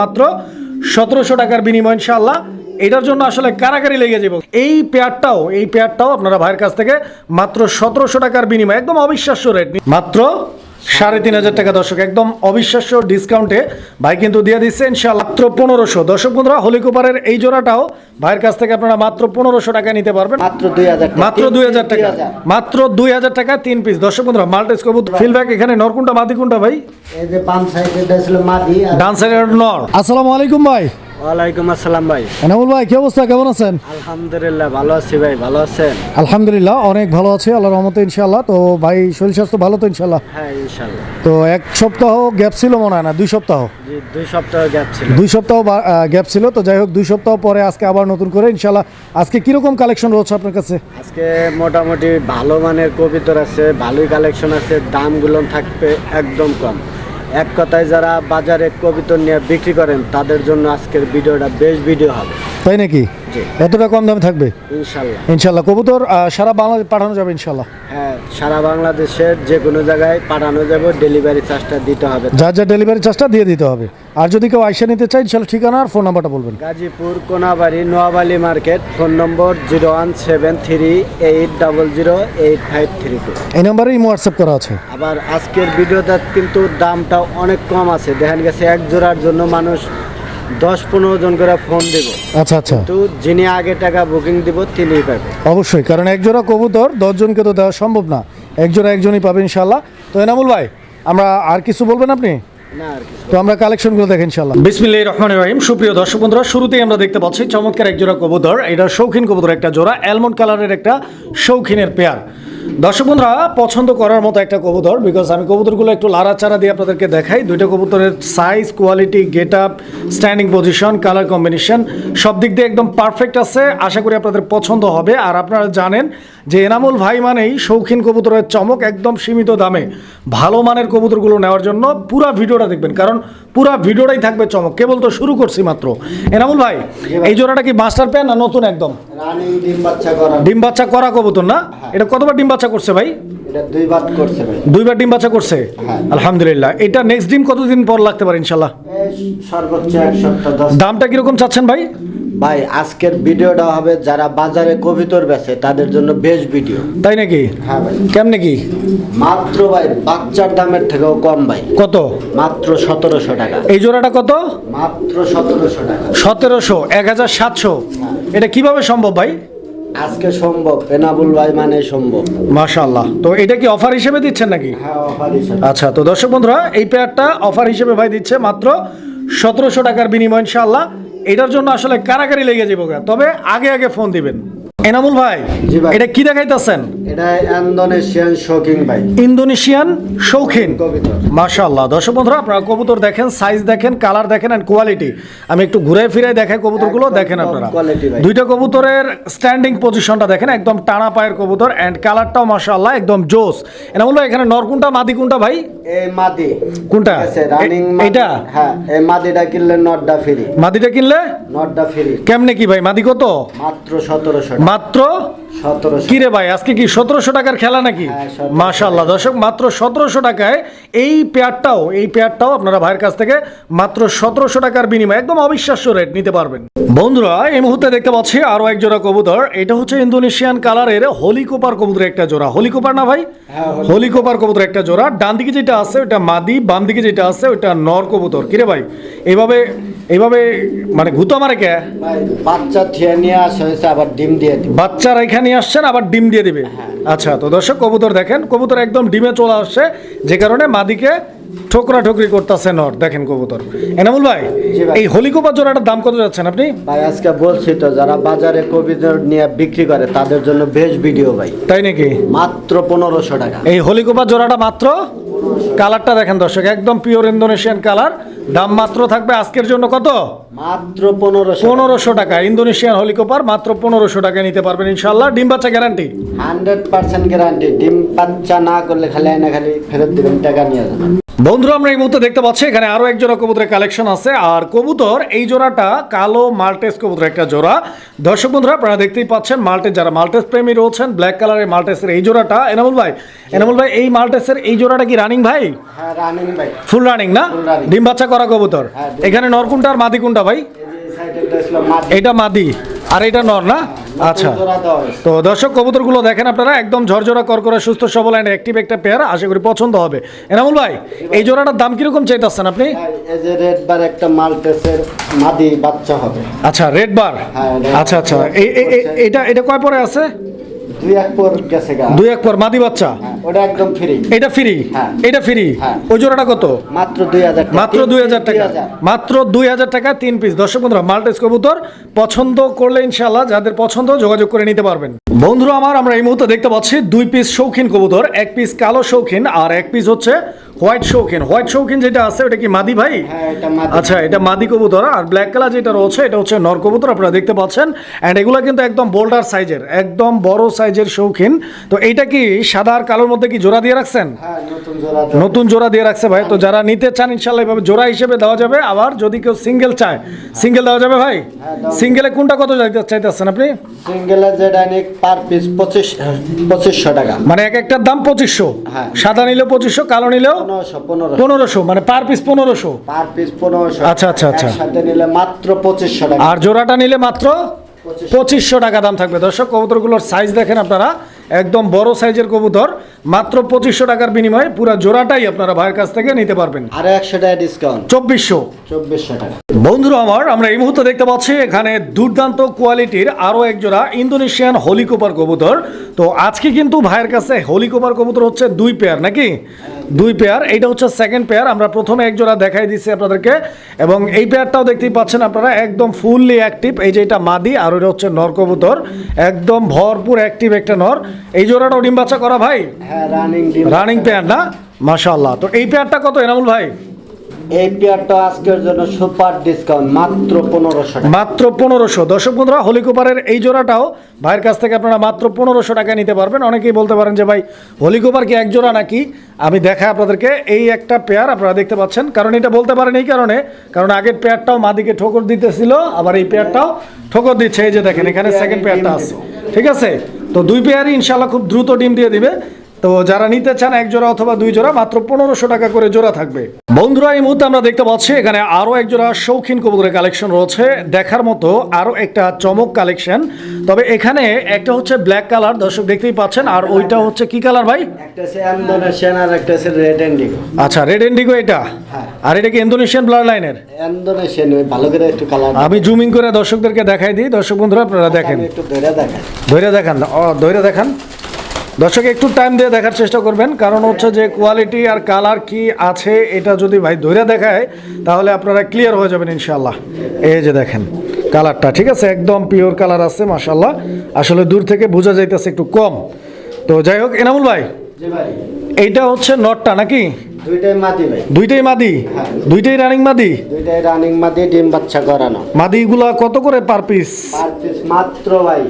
মাত্র সতেরোশো টাকার বিনিময় ইনশাল্লাহ এটার জন্য আসলে কারাকারি লেগে যাব। এই পেয়ারটাও এই পেয়ারটাও আপনারা ভাইয়ের কাছ থেকে মাত্র সতেরোশো টাকার বিনিময়, একদম অবিশ্বাস্য রেট মাত্র সাড়ে তিন হাজার টাকা দর্শক একদম অবিশ্বাস্য ডিসকাউন্টে ভাই কিন্তু দিয়ে দিচ্ছে ইনশাআল্লাহ মাত্র পনেরোশো। দর্শক বন্ধুরা হলিকুপারের এই জোড়াটাও ভাইয়ের কাছ থেকে আপনারা মাত্র পনেরোশো টাকা নিতে পারবেন। মাত্র দুই হাজার মাত্র দুই হাজার টাকা মাত্র দুই হাজার টাকা তিন পিস দর্শক বন্ধুরা মাল্টেস কবুতর ফিলব্যাক এখানে নরকুন্টা মাদি কোনটা ভাই? সাইডে মাদি আর ডান সাইডের নর। আসসালামু আলাইকুম ভাই। ওয়ালাইকুম আসসালাম ভাই। এনামুল ভাই কি অবস্থা? কেমন আছেন? আলহামদুলিল্লাহ ভালো আছি ভাই ভালো আছেন? আলহামদুলিল্লাহ অনেক ভালো আছে আল্লাহর রহমতে ইনশাআল্লাহ। তো ভাই শরীর স্বাস্থ্য ভালো তো ইনশাআল্লাহ? হ্যাঁ ইনশাল্লাহ তো এক সপ্তাহ গ্যাপ ছিল মনে হয় না? দুই সপ্তাহ? দুই সপ্তাহ গ্যাপ ছিল। দুই সপ্তাহ গ্যাপ ছিল। তো যাই হোক দুই সপ্তাহ পরে আজকে আবার নতুন করে ইনশাআল্লাহ। আজকে কীরকম কালেকশন রয়েছে আপনার কাছে? আজকে মোটামুটি ভালো মানের কবিতর আছে ভালোই কালেকশন আছে দামগুলো থাকবে একদম কম। এক কথায় যারা বাজারে কবিতর নিয়ে বিক্রি করেন তাদের জন্য আজকের ভিডিওটা বেশ ভিডিও হবে। তাই নাকি। এতটা কম দামে থাকবে? ইনশাল্লাহ। ইনশাআল্লাহ কবুতর সারা বাংলাদেশ পাঠানো যাবে ইনশাল্লাহ? হ্যাঁ সারা বাংলাদেশের যে কোনো জায়গায় পাঠানো যাবে ডেলিভারি চার্জটা দিতে হবে। যা যা ডেলিভারি চার্জটা দিয়ে দিতে হবে। আর যদি কেউ আইসা নিতে চায় ইনশাআল্লাহ ঠিকানা আর ফোন নাম্বারটা বলবেন। Gazipur Konabari Noabali market phone number zero one seven three eight double zero eight five three two এই নাম্বারে ইমো হোয়াটসঅ্যাপ করা আছে। আবার আজকের ভিডিওটা কিন্তু দামটা অনেক কম আছে। দেখেন গেছে এক জোড়ার জন্য মানুষ দশ পনেরো জন করে ফোন দিব। আচ্ছা আচ্ছা। তো যিনি আগে টাকা বুকিং দিব তিনি পাবে। অবশ্যই কারণ এক জোড়া কবুতর দশজনকে তো দেওয়া সম্ভব না। এক জোড়া একজনই পাবে ইনশাল্লাহ। তো এনামুল ভাই আমরা আর কিছু বলবেন আপনি? তো আমরা কালেকশনগুলো দেখেন ইনশাল্লাহ বিসমিল্লাহির রহমানির রহিম সুপ্রিয় দর্শক বন্ধুরা শুরুতেই আমরা দেখতে পাচ্ছি চমৎকার এক জোড়া কবুতর। এটা শৌখিন কবুতর একটা জোড়া অ্যালমন্ড কালারের একটা শৌখিনের পেয়ার দর্শক বন্ধুরা পছন্দ করার মতো একটা কবুতর বিকজ আমি কবুতরগুলো একটু লাড়াচাড়া দিয়ে আপনাদেরকে দেখাই। দুইটা কবুতরের size quality get up standing position colour combination সব দিক দিয়ে একদম পারফেক্ট আছে। আশা করি আপনাদের পছন্দ হবে। আর আপনারা জানেন যে এনামুল ভাই মানেই শৌখিন কবুতরের চমক একদম সীমিত দামে। ভালো মানের কবুতরগুলো নেওয়ার জন্য পুরো ভিডিওটা দেখবেন কারণ পুরো ভিডিওটাই থাকবে চমক। কেবল তো শুরু করছি মাত্র। এনামুল ভাই এই জোড়াটা কি মাস্টার প্যান না নতুন একদম? ডিম বাচ্চা করা। কবুতর না? এটা কতবার ডিম বাচ্চা করছে ভাই? দুইবার ডিম বাচ্চা করছে? হ্যাঁ। আলহামদুলিল্লাহ। এটা নেক্সট ডিম কতদিন পর লাগতে পারে ইনশাল্লাহ দামটা কীরকম চাচ্ছেন ভাই? ভাই আজকের ভিডিওটা হবে যারা বাজারে কবিতর বেচে তাদের জন্য বেশ ভিডিও তাই নাকি? হ্যাঁ ভাই। কেমনে কি? মাত্র ভাই বাচ্চার দামের থেকেও কম ভাই। কত? মাত্র সতেরোশো টাকা। এই জোড়াটা কত? মাত্র সতেরোশো টাকা। সতেরোশো এক হাজার সাতশো। এটা কীভাবে সম্ভব ভাই? আজকে সম্ভব পেনাবুল ভাই মানে সম্ভব। মাশাল্লাহ তো এটা কি অফার হিসেবে দিচ্ছেন নাকি? হ্যাঁ অফার হিসেবে। আচ্ছা তো দর্শক বন্ধুরা এই পেয়ারটা অফার হিসেবে ভাই দিচ্ছে মাত্র সতেরোশো টাকার বিনিময় ইনশাআল্লাহ। এটার জন্য আসলে কারাকারি লেগে যাব। তবে আগে আগে ফোন দিবেন এনামুল ভাই এটা কি দেখাইতেছেন? এটা ইন্দোনেশিয়ান শোকিং ভাই। ইন্দোনেশিয়ান শৌখিন। মাশাআল্লাহ। দর্শক বন্ধুরা আপনারা কবুতর দেখেন সাইজ দেখেন কালার দেখেন অ্যান্ড কোয়ালিটি আমি একটু ঘুরে ফিরে দেখাই কবুতরগুলো দেখেন আপনারা। দুইটা কবুতরের স্ট্যান্ডিং পজিশনটা দেখেন একদম টানা পায়ের কবুতর অ্যান্ড কালারটাও মাশাআল্লাহ একদম জোস। এনা বলল এখানে নর কোনটা মাদি কোনটা ভাই? এই মাদি। কোনটা? রানিং এ- এইটা? হ্যাঁ এই মাদিটা কিনলে নটটা ফ্রি মাদিটা কিনলে? নটটা ফ্রি কেমনে কি ভাই মাদি কত? মাত্র সতেরোশো মাত্র কি রে ভাই আজকে কি সতেরোশো টাকার খেলা নাকি? হ্যাঁ, 1700 মাশাল্লাহ দর্শক মাত্র সতেরোশো টাকায় এই পেয়ারটাও এই পেয়ারটাও আপনারা ভাইয়ের কাছ থেকে মাত্র সতেরোশো টাকার বিনিময়ে একদম অবিশ্বাস্য রেট নিতে পারবেন। বন্ধুরা এই মুহূর্তে দেখতে পাচ্ছি আরও এক জোড়া কবুতর। এটা হচ্ছে ইন্দোনেশিয়ান কালারের হলিকোপার কবুতর একটা জোড়া। হলিকোপার না ভাই? হ্যাঁ, হলিকোপার কবুতর একটা জোড়া। ডান দিকে যেটা আছে ওটা মাদি বাম দিকে যেটা আছে ওটা নর কবুতর। কিরে ভাই এইভাবে এইভাবে মানে ঘুতো মারে কে? বাচ্চা থিয়ে নিয়ে আসা হয়েছে আবার ডিম দিয়ে বাচ্চারা এখানে আসছেন আবার ডিম দিয়ে দিবে। আচ্ছা তো দর্শক কবুতর দেখেন কবুতর একদম ডিমে চলে আসছে যে কারণে মাদিকে ঠোকরা ঠোকরি করতেছে নর। দেখেন কবুতর। এনামুল ভাই। এই হলিকোপার জোড়াটার দাম কত যাচ্ছেন আপনি? ভাই আজকে বলছি তো যারা বাজারে কবিতর নিয়ে বিক্রি করে তাদের জন্য বেশ ভিডিও ভাই। তাই নাকি? মাত্র পনেরোশো টাকা। এই হলিকোপার জোড়াটা মাত্র? কালারটা দেখেন দর্শক একদম পিওর ইন্দোনেশিয়ান কালার দাম মাত্র থাকবে আজকের জন্য কত? মাত্র পনেরোশো পনেরোশো টাকা। ইন্দোনেশিয়ান হলিকোপার মাত্র পনেরোশো টাকা নিতে পারবেন ইনশাল্লাহ ডিম বাচ্চা গ্যারান্টি হান্ড্রেড পার্সেন্ট গ্যারান্টি ডিম বাচ্চা না করলে খালি আয়না খালি ফেরত দিবেন টাকা নিয়ে যাবেন। বন্ধুরা আমরা এই মুহূর্তে দেখতে পাচ্ছি এখানে আরও এক জোড়া কবুতরের কালেকশন আছে। আর কবুতর এই জোড়াটা কালো মাল্টেস কবুতর একটা জোড়া। দর্শক বন্ধুরা আপনারা দেখতেই পাচ্ছেন মাল্টেস যারা মাল্টেস প্রেমী রয়েছেন ব্ল্যাক কালারের মাল্টেসের এই জোড়াটা। এনামুল ভাই এনামুল ভাই এই মাল্টেসের এই জোড়াটা কি রানিং ভাই? হ্যাঁ রানিং ফুল না? ডিম বাচ্চা করা কবুতর। হ্যাঁ, এখানে নর কোনটা আর কোনটা ভাই? এটা মাদি। আর এটা নর না? আচ্ছা। তো দর্শক কবুতরগুলো দেখেন আপনারা একদম ঝরঝরা করকরা সুস্থ সবল অ্যান্ড অ্যাক্টিভ একটা পেয়ার আশা করি পছন্দ হবে। এনামুল ভাই এই জোড়াটার দাম কীরকম চাইতেছেন আপনি? রেড বার একটা মাল্টেসের মাদি বাচ্চা হবে। আচ্ছা রেড বার হ্যাঁ, আচ্ছা আচ্ছা। এটা এটা কয় পরে আছে? দুই এক পর গেছে দুই এক পর মাদি বাচ্চা? হ্যাঁ, ওটা একদম ফ্রি এটা ফ্রি হ্যাঁ। এটা ফ্রি হ্যাঁ। ওই জোড়াটা কত? মাত্র দুই হাজার। মাত্র দুই হাজার টাকা। মাত্র দুই হাজার টাকা তিন পিস দর্শক বন্ধুরা মাল্টেস কবুতর পছন্দ করলে ইনশাল্লাহ যাদের পছন্দ যোগাযোগ করে নিতে পারবেন। বন্ধুরা আমার আমরা এই মুহূর্তে দেখতে পাচ্ছি দুই পিস শৌখিন কবুতর এক পিস কালো শৌখিন আর এক পিস হচ্ছে হোয়াইট শৌখিন। হোয়াইট শৌখিন যেটা আছে ওটা কি মাদি ভাই? হ্যাঁ আচ্ছা এটা মাদি কবুতর আর ব্ল্যাক কালার যেটা রয়েছে এটা হচ্ছে নর কবুতর আপনারা দেখতে পাচ্ছেন। অ্যান্ড এগুলো কিন্তু একদম বোল্ডার সাইজের একদম বড় সাইজের শৌখিন। তো এইটা কি সাদা আর কালোর মধ্যে কি জোড়া দিয়ে রাখছেন? হ্যাঁ নতুন জোড়া দিয়ে রাখছে ভাই। তো যারা নিতে চান ইনশাল্লাহ এভাবে জোড়া হিসেবে দেওয়া যাবে। আবার যদি কেউ সিঙ্গেল চায় সিঙ্গেল দেওয়া যাবে ভাই? হ্যাঁ, সিঙ্গেলে কোনটা কত চাইতে- চাইতেছেন আপনি? সিঙ্গেলে যেটা পার পিস পঁচিশ পঁচিশশো টাকা। মানে এক একটার দাম পঁচিশশো। হ্যাঁ। সাদা নিলেও পঁচিশশো কালো নিলেও পনেরোশো মানে পার পিস পনেরোশো। পার পিস পনেরোশো। আচ্ছা, আচ্ছা, আচ্ছা। নিলে মাত্র পঁচিশশো টাকা। আর জোড়াটা নিলে মাত্র পঁচিশশো। পঁচিশশো টাকা দাম থাকবে। দর্শক কবুতরগুলোর সাইজ দেখেন আপনারা। একদম বড় সাইজের কবুতর মাত্র পঁচিশশো টাকার বিনিময়ে পুরো জোড়াটাই আপনারা ভাইয়ের কাছ থেকে নিতে পারবেন। আর একশো টাকা ডিসকাউন্ট চব্বিশশো। চব্বিশশো টাকা। বন্ধুরা আমার আমরা এই মুহূর্তে দেখতে পাচ্ছি এখানে দুর্দান্ত কোয়ালিটির আরও এক জোড়া ইন্দোনেশিয়ান হোলিকোপার কবুতর। তো আজকে কিন্তু ভাইয়ের কাছে হোলিকোপার কবুতর হচ্ছে দুই পেয়ার নাকি? দুই পেয়ার এইটা হচ্ছে সেকেন্ড পেয়ার আমরা প্রথমে একজোড়া দেখাই দিচ্ছি আপনাদেরকে। এবং এই পেয়ারটাও দেখতেই পাচ্ছেন আপনারা একদম ফুললি অ্যাক্টিভ এই যে এটা মাদি আর ওইটা হচ্ছে নর কবুতর। একদম ভরপুর অ্যাক্টিভ একটা নর। এই জোড়াটা ডিম বাচ্চা করা ভাই? হ্যাঁ রানিং রানিং পেয়ার না? মাশাল্লাহ তো এই পেয়ারটা কত এনামুল ভাই? এই পেয়ারটা আজকের জন্য সুপার ডিসকাউন্ট মাত্র পনেরোশো মাত্র পনেরোশো। দর্শক বন্ধুরা এই জোড়াটাও ভাইয়ের কাছ থেকে আপনারা মাত্র পনেরোশো নিতে পারবেন। অনেকেই বলতে পারেন যে, ভাই হলিকোপার কি এক জোড়া নাকি? আমি দেখাই আপনাদেরকে। এই একটা পেয়ার আপনারা দেখতে পাচ্ছেন। কারণ এটা বলতে পারেন এই কারণে, কারণ আগের পেয়ারটাও মাদিকে ঠোকর দিতেছিল, আবার এই পেয়ারটাও ঠোকর দিচ্ছে। এই যে দেখেন, এখানে সেকেন্ড পেয়ারটা আছে। ঠিক আছে? তো দুই পেয়ারই ইনশাল্লাহ খুব দ্রুত ডিম দিয়ে দিবে। তো যারা নিতে চান এক জোড়া অথবা দুই জোড়া মাত্র পনেরোশো টাকা করে জোড়া থাকবে। বন্ধুরা এই মুহূর্তে আমরা দেখতে পাচ্ছি এখানে আরও এক জোড়া শৌখিন কবুতরের কালেকশন রয়েছে। দেখার মতো আরও একটা চমক কালেকশন। তবে এখানে একটা হচ্ছে ব্ল্যাক কালার দর্শক দেখতেই পাচ্ছেন। আর ওইটা হচ্ছে কি কালার ভাই? একটা আর একটা আছে রেড এন্ডিগো আচ্ছা রেড ইন্ডিগো এটা? হ্যাঁ। আর এটা কি ইন্দোনেশিয়ান ব্লাড লাইনের ইন্দোনেশিয়ান ভালো করে একটু কালার আমি জুমিং করে দর্শকদেরকে দেখাই দিই। দর্শক বন্ধুরা আপনারা দেখেন। একটু ধরে দেখায় ধৈর্য দেখান। ও ধৈর্য দেখান। দর্শক একটু টাইম দিয়ে দেখার চেষ্টা করবেন। কারণ হচ্ছে যে কোয়ালিটি আর কালার কি আছে এটা যদি ভাই ধৈর্য দেখায় তাহলে আপনারা ক্লিয়ার হয়ে যাবেন ইনশাল্লাহ এই যে দেখেন কালারটা ঠিক আছে? একদম পিওর কালার আছে মাশাল্লাহ আসলে দূর থেকে বোঝা যাইতেছে একটু কম। তো যাই হোক এনামুল ভাই এইটা হচ্ছে নটটা নাকি? দুইটাই মাদি ভাই। দুইটাই মাদি? হ্যাঁ। দুইটাই রানিং মাদি? দুইটাই রানিং মাদি ডিম বাচ্চা করানো। মাদিগুলা কত করে পার পিস পার পিস মাত্র ভাই।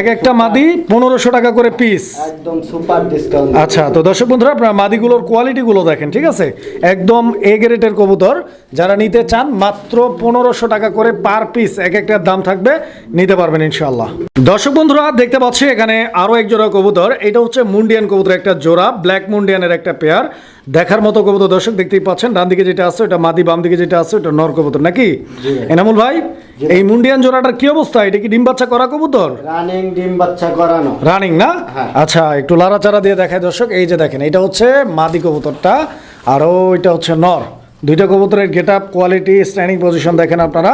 এক একটা মাদি পনেরোশো টাকা করে পিস একদম সুপার ডিসকাউন্ট আচ্ছা তো দর্শক বন্ধুরা আপনারা মাদিগুলোর কোয়ালিটিগুলো দেখেন ঠিক আছে? একদম এ গ্রেডের কবুতর। যারা নিতে চান মাত্র পনেরোশো টাকা করে পার পিস এক একটার দাম থাকবে নিতে পারবেন ইনশাল্লাহ দর্শক বন্ধুরা দেখতে পাচ্ছি এখানে আরও এক জোড়া কবুতর। এটা হচ্ছে মুন্ডিয়ান কবুতর একটা জোড়া ব্ল্যাক মুন্ডিয়ানের একটা পেয়ার দেখার মতো কবুতর দর্শক দেখতেই পাচ্ছেন। ডান দিকে যেটা আছে ওটা মাদি বাম দিকে যেটা আছে ওটা নর কবুতর নাকি? এনামুল ভাই এই মুন্ডিয়ান জোড়াটার কি অবস্থা? এটা কি ডিম বাচ্চা করা কবুতর? রানিং ডিম বাচ্চা করানো। রানিং না? হ্যাঁ। আচ্ছা একটু লাড়াচাড়া দিয়ে দেখায় দর্শক। এই যে দেখেন এটা হচ্ছে মাদি কবুতরটা আর ওইটা হচ্ছে নর। দুইটা কবুতরের get up quality standing position দেখেন আপনারা।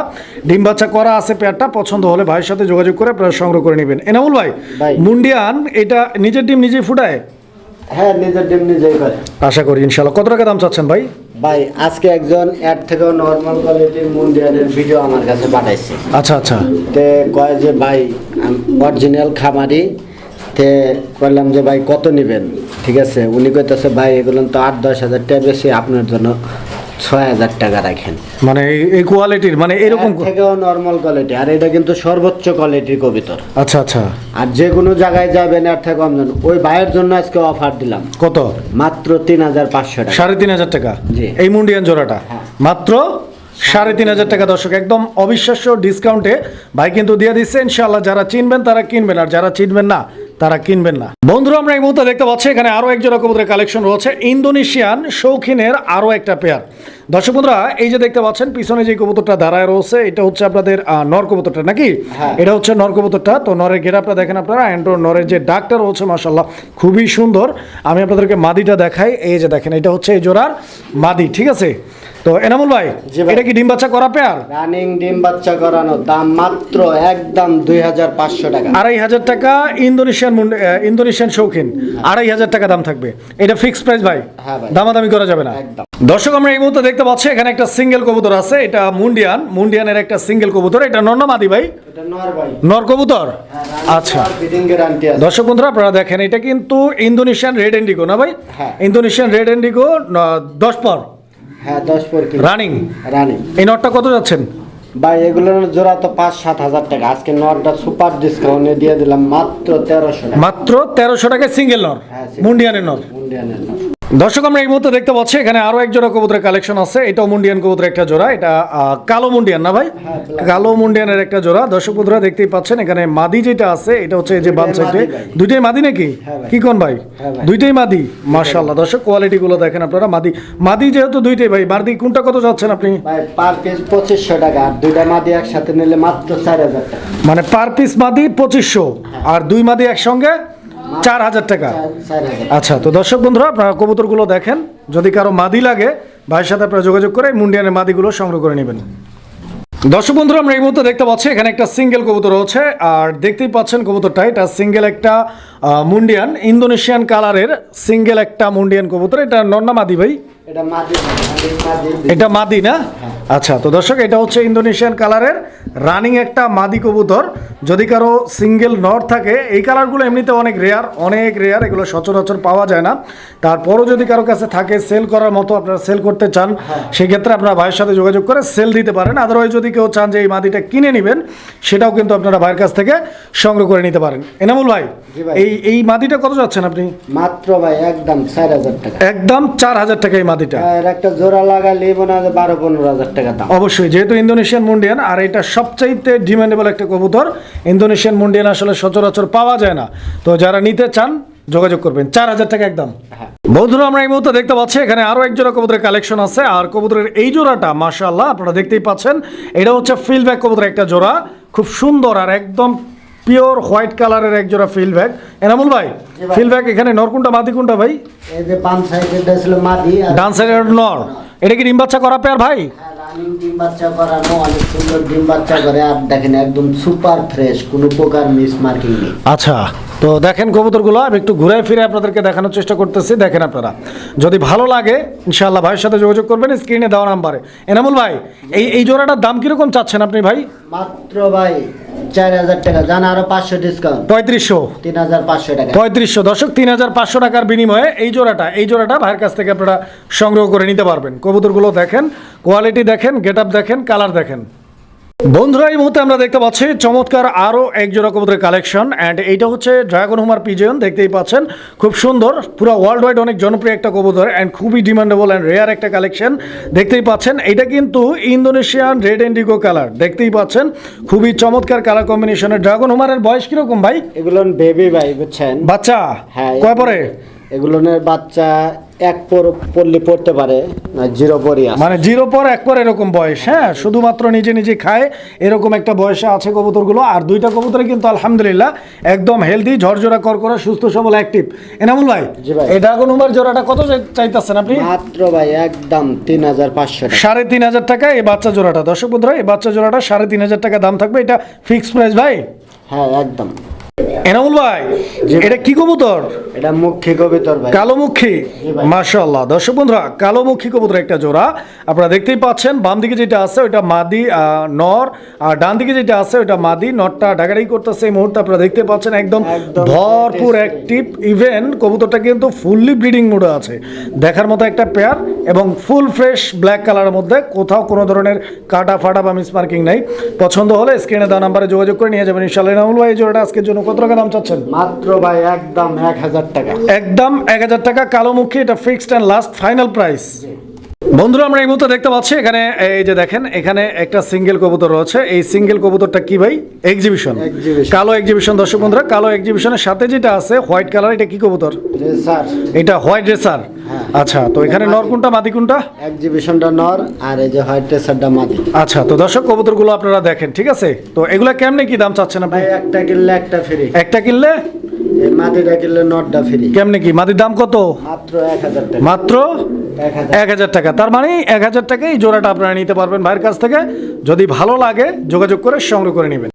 ডিম বাচ্চা করা আছে পেয়ারটা পছন্দ হলে ভাইয়ের সাথে যোগাযোগ করে আপনারা সংগ্রহ করে নেবেন। এনামুল ভাই ভাই। মুন্ডিয়ান এটা নিজের ডিম নিজেই ফুটায়? হ্যাঁ নিজের ডিম নিজেই করে। আশা করি ইনশাল্লাহ কত টাকা দাম চাচ্ছেন ভাই? ভাই আজকে একজন এর থেকেও নর্মাল কোয়ালিটির মুন্ডিয়ানের ভিডিও আমার কাছে পাঠাইছে। আচ্ছা আচ্ছা। তে কয় যে ভাই অরিজিনাল খামারি। তে বললাম যে ভাই কত নেবেন? ঠিক আছে উনি কইতেছে ভাই এগুলো তো আট দশ হাজার টাকা বেশি আপনার জন্য ছয় হাজার টাকা রাখেন। মানে এই- কোয়ালিটির মানে এরকম থেকেও নর্মাল কোয়ালিটি আর এটা কিন্তু সর্বোচ্চ কোয়ালিটির কবিতর। আচ্ছা আচ্ছা। আর যে কোনো জায়গায় যাবেন এর থেকে কম ওই ভাইয়ের জন্য আজকে অফার দিলাম। কত? মাত্র তিন হাজার পাঁচশো টাকা। সাড়ে তিন হাজার টাকা? জি। এই মুন্ডিয়ান জোড়াটা? হ্যাঁ। মাত্র সাড়ে তিন হাজার টাকা। দর্শক একদম অবিশ্বাস্য ডিসকাউন্টে ভাই কিন্তু দিয়ে দিচ্ছে। ইনশাল্লাহ যারা চিনবেন তারা কিনবেন। আর যারা চিনবেন না তারা কিনবেন না। বন্ধুরা আমরা এই মুহূর্তে দেখতে পাচ্ছি এখানে আরও এক জোড়া কবুতরের কালেকশন রয়েছে ইন্দোনেশিয়ান শৌখিনের আরও একটা পেয়ার দর্শক বন্ধুরা এই যে দেখতে পাচ্ছেন পিছনে যে কবুতরটা দাঁড়ায় রয়েছে এটা হচ্ছে আপনাদের আহ, নর কবুতরটা নাকি? হ্যাঁ। এটা হচ্ছে নর কবুতরটা। তো নরের গেরাপটা দেখেন আপনারা অ্যান্ড নরের যে ডাকটা রয়েছে মাসাল্লাহ খুবই সুন্দর। আমি আপনাদেরকে মাদিটা দেখাই এই যে দেখেন এটা হচ্ছে এই জোড়ার মাদি ঠিক আছে? তো এনামুল ভাই এটা কি ডিম বাচ্চা করা পেয়ার রানিং ডিম বাচ্চা করানো দাম মাত্র একদম দুই হাজার পাঁচশো টাকা। আড়াই হাজার টাকা ইন্দোনেশিয়ান মুন্ড- ইন্দোনেশিয়ান শৌখিন আড়াই হাজার টাকা দাম থাকবে। এটা ফিক্সড প্রাইস ভাই হ্যাঁ ভাই। দামাদামি করা যাবে না। একদম। দর্শক আমরা এই মুহূর্তে দেখতে পাচ্ছি এখানে একটা সিঙ্গেল কবুতর আছে এটা মুন্ডিয়ান মুন্ডিয়ানের একটা সিঙ্গেল কবুতর। এটা নর্নমাদি ভাই? এটা নর ভাই। নর কবুতর? আচ্ছা। গ্যারান্টি আছে। দর্শক বন্ধুরা আপনারা দেখেন এটা কিন্তু ইন্দোনেশিয়ান রেড এন্ডিগো না ভাই? হ্যাঁ। ইন্দোনেশিয়ান রেড এন্ডিগো দশ পর হ্যাঁ দশ পর রানিং? রানিং। এই নটটা কত যাচ্ছেন? ভাই এগুলোর জোড়া তো পাঁচ সাত হাজার টাকা। আজকে নরটা সুপার ডিসকাউন্টে দিয়ে দিলাম মাত্র তেরোশো মাত্র তেরোশো টাকা সিঙ্গেল নর। মুন্ডিয়ানের নর ইন্ডিয়ানের নর দর্শক আমরা এই মুহূর্তে দেখতে পাচ্ছি এখানে আরও এক জোড়া কবুতরের কালেকশন আছে। এটাও মুন্ডিয়ান কবুতরের একটা জোড়া এটা কালো মুন্ডিয়ান না ভাই? হ্যাঁ, কালো মুন্ডিয়ানের একটা জোড়া। দর্শক বন্ধুরা দেখতেই পাচ্ছেন এখানে মাদি যেটা আছে এটা হচ্ছে এই যে বাম দুইটাই সাইডে মাদি দুইটাই মাদি নাকি? হ্যাঁ কি কোন ভাই? হ্যাঁ দুইটাই মাদি? মাশাআল্লাহ। দর্শক কোয়ালিটি গুলো দেখেন আপনারা। মাদি মাদি যেহেতু দুইটাই ভাই মাদি কোনটা কত যাচ্ছেন আপনি? ভাই পার পিস পঁচিশশো টাকা। আর দুইটা মাদি একসাথে নিলে মাত্র চার হাজার টাকা। মানে পার পিস মাদি পঁচিশশো আর দুই মাদি একসঙ্গে চার হাজার টাকা। আচ্ছা তো দর্শক বন্ধুরা আপনারা কবুতরগুলো দেখেন। যদি কারও মাদি লাগে ভাইয়ের সাথে আপনারা যোগাযোগ করে মুন্ডিয়ানের মাদিগুলো সংগ্রহ করে নেবেন। দর্শক বন্ধুরা আমরা এই মুহূর্তে দেখতে পাচ্ছি এখানে একটা সিঙ্গেল কবুতর হচ্ছে আর দেখতেই পাচ্ছেন কবুতরটা এটা সিঙ্গেল একটা মুন্ডিয়ান ইন্দোনেশিয়ান কালারের সিঙ্গেল একটা মুন্ডিয়ান কবুতর। এটা নন্না মাদি ভাই। এটা মাদি মাদি মাদি। মাদি না? আচ্ছা তো দর্শক এটা হচ্ছে ইন্দোনেশিয়ান কালারের রানিং একটা মাদি কবুতর। যদি কারও সিঙ্গেল নট থাকে এই কালারগুলো এমনিতে অনেক রেয়ার অনেক রেয়ার এগুলো সচরাচর পাওয়া যায় না। তারপরও যদি কারও কাছে থাকে সেল করার মতো আপনারা সেল করতে চান সেক্ষেত্রে আপনারা ভাইয়ের সাথে যোগাযোগ করে সেল দিতে পারেন। আদারওয়াইজ যদি কেউ চান যে এই মাদিটা কিনে নেবেন সেটাও কিন্তু আপনারা ভাইয়ের কাছ থেকে সংগ্রহ করে নিতে পারেন। এনামুল ভাই এই এই মাদিটা কত যাচ্ছেন আপনি? মাত্র ভাই একদম চার হাজার টাকা। একদম চার হাজার টাকা এই মাদিটা একটা জোড়া লাগালে মনে হয় বারো পনেরো হাজার টাকা দাম। অবশ্যই যেহেতু ইন্দোনেশিয়ান মুন্ডিয়ান আর এটা সবচাইতে ডিমান্ডেবল একটা কবুতর ইন্দোনেশিয়ান মুন্ডিয়ান আসলে সচরাচর পাওয়া যায় না। তো যারা নিতে চান যোগাযোগ করবেন। চার হাজার টাকা একদম। হ্যাঁ। বন্ধুরা আমরা এই মুহূর্তে দেখতে পাচ্ছি এখানে আরও এক জোড়া কবুতরের কালেকশন আছে। আর কবুতরের এই জোড়াটা মাশাআল্লাহ আপনারা দেখতেই পাচ্ছেন এটা হচ্ছে ফিল্ড কবুতরের একটা জোড়া। খুব সুন্দর আর একদম পিওর হোয়াইট কালারের এক জোড়া ফিল্ড ব্যাগ এনামুল ভাই ফিল ব্যাগ এখানে নরকুনটা মাদি কোনটা ভাই? এই যে পাঁচ সাইডে ছিল মাদি আর ডান সাইডের নর। এটা কি ডিম বাচ্চা করা পেয়ার ভাই? হ্যাঁ, ডিম বাচ্চা করানো অনেক সুন্দর ডিম বাচ্চা করে। আর দেখেন একদম সুপার ফ্রেশ কোনো প্রকার মিস মার্কিং নেই। আচ্ছা। তো দেখেন কবুতরগুলো আমি একটু ঘুরে ফিরে আপনাদেরকে দেখানোর চেষ্টা করতেছি দেখেন আপনারা। যদি ভালো লাগে ইনশাআল্লাহ ভাইয়ের সাথে যোগাযোগ করবেন স্ক্রিনে দেওয়া নাম্বারে। এনামুল ভাই এই এই জোড়াটার দাম কীরকম চাচ্ছেন আপনি ভাই? মাত্র ভাই চার হাজার টাকা জানা আরও পাঁচশো ডিসকাউন্ট পঁয়ত্রিশশো। তিন হাজার পাঁচশো টাকা। পঁয়ত্রিশশো। দশক তিন হাজার পাঁচশো টাকার বিনিময়ে এই জোড়াটা এই জোড়াটা ভাইয়ের কাছ থেকে আপনারা সংগ্রহ করে নিতে পারবেন। কবুতরগুলো দেখেন কোয়ালিটি দেখেন গেট আপ দেখেন কালার দেখেন। বন্ধুরা এই মুহূর্তে আমরা দেখতে পাচ্ছি চমৎকার আরও এক জোড়া কবুতরের কালেকশন অ্যান্ড এইটা হচ্ছে ড্রাগন হুমার পিজন দেখতেই পাচ্ছেন। খুব সুন্দর পুরো ওয়ার্ল্ড ওয়াইড অনেক জনপ্রিয় একটা কবুতর অ্যান্ড খুবই ডিমান্ডেবল অ্যান্ড রেয়ার একটা কালেকশন দেখতেই পাচ্ছেন। এটা কিন্তু ইন্দোনেশিয়ান রেড ইন্ডিগো কালার দেখতেই পাচ্ছেন। খুবই চমৎকার কালার কম্বিনেশনের ড্রাগন হুমারের বয়স কীরকম ভাই? এগুলো বেবি ভাই বুঝছেন? বাচ্চা? হ্যাঁ কয় পরে? এগুলোনের বাচ্চা এক পর পড়লে পড়তে পারে না জিরো পরই আছে। মানে জিরো পর এক পর এরকম বয়স হ্যাঁ? শুধুমাত্র নিজে নিজে খায় এরকম একটা বয়সে আছে কবুতরগুলো আর দুইটা কবুতরে কিন্তু আলহামদুলিল্লাহ একদম হেলদি ঝরঝরা করকরা সুস্থ সবল অ্যাক্টিভ এনামুল ভাই। এই ড্রাগন উমার জোড়াটা কত চাইতেছেন আপনি? মাত্র ভাই একদম তিন হাজার পাঁচশো সাড়ে তিন হাজার টাকা এই বাচ্চা জোড়াটা। দর্শক বন্ধুরা এই বাচ্চা জোড়াটা সাড়ে তিন হাজার টাকা দাম থাকবে এটা ফিক্সড প্রাইস ভাই? হ্যাঁ একদম। এনামুল ভাই এটা কি কবুতর? এটা মুখী কবিতর ভাই। ভাই। মাশাআল্লাহ। দর্শক বন্ধুরা কালোমুখী কবুতর একটা জোড়া। আপনারা দেখতেই পাচ্ছেন বাম দিকে যেটা আছে ওটা মাদি নর আর ডান দিকে যেটা আছে ওটা মাদি নরটা ডাকাডাকি করতেছে এই মুহূর্তে আপনারা দেখতে পাচ্ছেন একদম ভরপুর অ্যাক্টিভ ইভেন কবুতরটা কিন্তু ফুললি ব্রিডিং মোডে আছে। দেখার মতো একটা পেয়ার এবং ফুল ফ্রেশ ব্ল্যাক কালারের মধ্যে কোথাও কোনো ধরনের কাটা ফাটা বা মিসমার্কিং নাই। পছন্দ হলে স্ক্রিনে দেওয়া নাম্বারে যোগাযোগ করে নিয়ে যাবেন। ইনশাআল্লাহ নামুল ভাই এই জোড়াটা আজকের জন্য কত টাকা দাম চাচ্ছেন? মাত্র ভাই একদম এক হাজার টাকা। একদম এক হাজার টাকা কালো মুখী এটা fixed and last final price বন্ধুরা আমরা এই মুহূর্তে দেখতে পাচ্ছি এখানে এই যে দেখেন এখানে একটা সিঙ্গেল কবুতর রয়েছে। এই সিঙ্গেল কবুতরটা কি ভাই? এক্সিবিশন কালো এক্সিবিশন দর্শক বন্ধুরা কালো এক্সিবিশনের সাথে যেটা আছে হোয়াইট কালার এটা কি কবুতর? এটা হোয়াইট রেসার। আচ্ছা তো এখানে নর কোনটা মাদি কোনটা? এক্সিবিশনটা নর আর এই যে হোয়াইট টেসারটা মাদি। আচ্ছা তো দর্শক কবুতরগুলো আপনারা দেখেন ঠিক আছে? তো এগুলা কেমনে কি দাম চাচ্ছেন আপনি? ভাই একটা কিনলে একটা ফ্রি একটা কিনলে? এই কিনলে নটটা ফ্রি কেমনে কি? দাম কত? মাত্র এক হাজার টাকা। মাত্র এক হাজার। টাকা। তার মানে এক হাজার টাকায় এই জোড়াটা আপনারা নিতে পারবেন ভাইয়ের কাছ থেকে। যদি ভালো লাগে যোগাযোগ করে সংগ্রহ করে নেবেন।